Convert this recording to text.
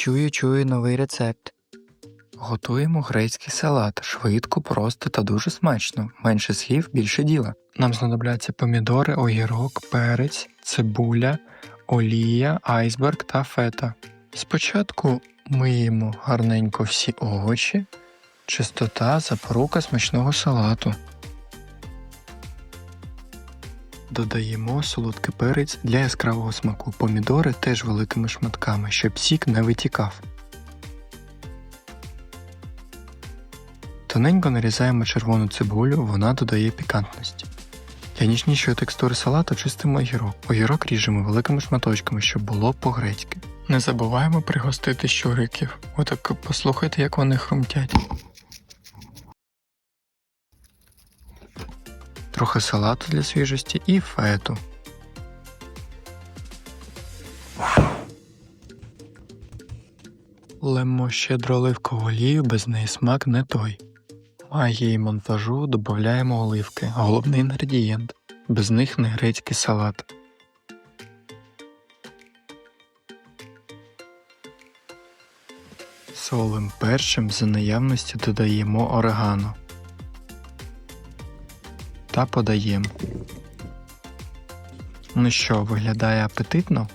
Чую, чую новий рецепт. Готуємо грецький салат. Швидко, просто та дуже смачно. Менше слів, більше діла. Нам знадобляться помідори, огірок, перець, цибуля, олія, айсберг та фета. Спочатку миємо гарненько всі овочі, чистота, запорука смачного салату. Додаємо солодкий перець для яскравого смаку. Помідори теж великими шматками, щоб сік не витікав. Тоненько нарізаємо червону цибулю, вона додає пікантності. Для ніжнішої текстури салату чистимо огірок. Огірок ріжемо великими шматочками, щоб було по-грецьки. Не забуваємо пригостити щуриків. Отак послухайте, як вони хрумтять. Трохи салату для свіжості і фету. Лемо щедро оливкову олію, без неї смак не той. Магії монтажу додаємо оливки, головний інгредієнт. Без них не грецький салат. Солим першим за наявності додаємо орегано та подаємо. Ну що, виглядає апетитно?